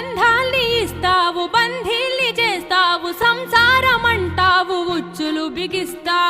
బంధాల్ని ఇస్తావు బంధీల్ని చేస్తావు సంసారం అంటావు ఉచ్చులు బిగిస్తావు.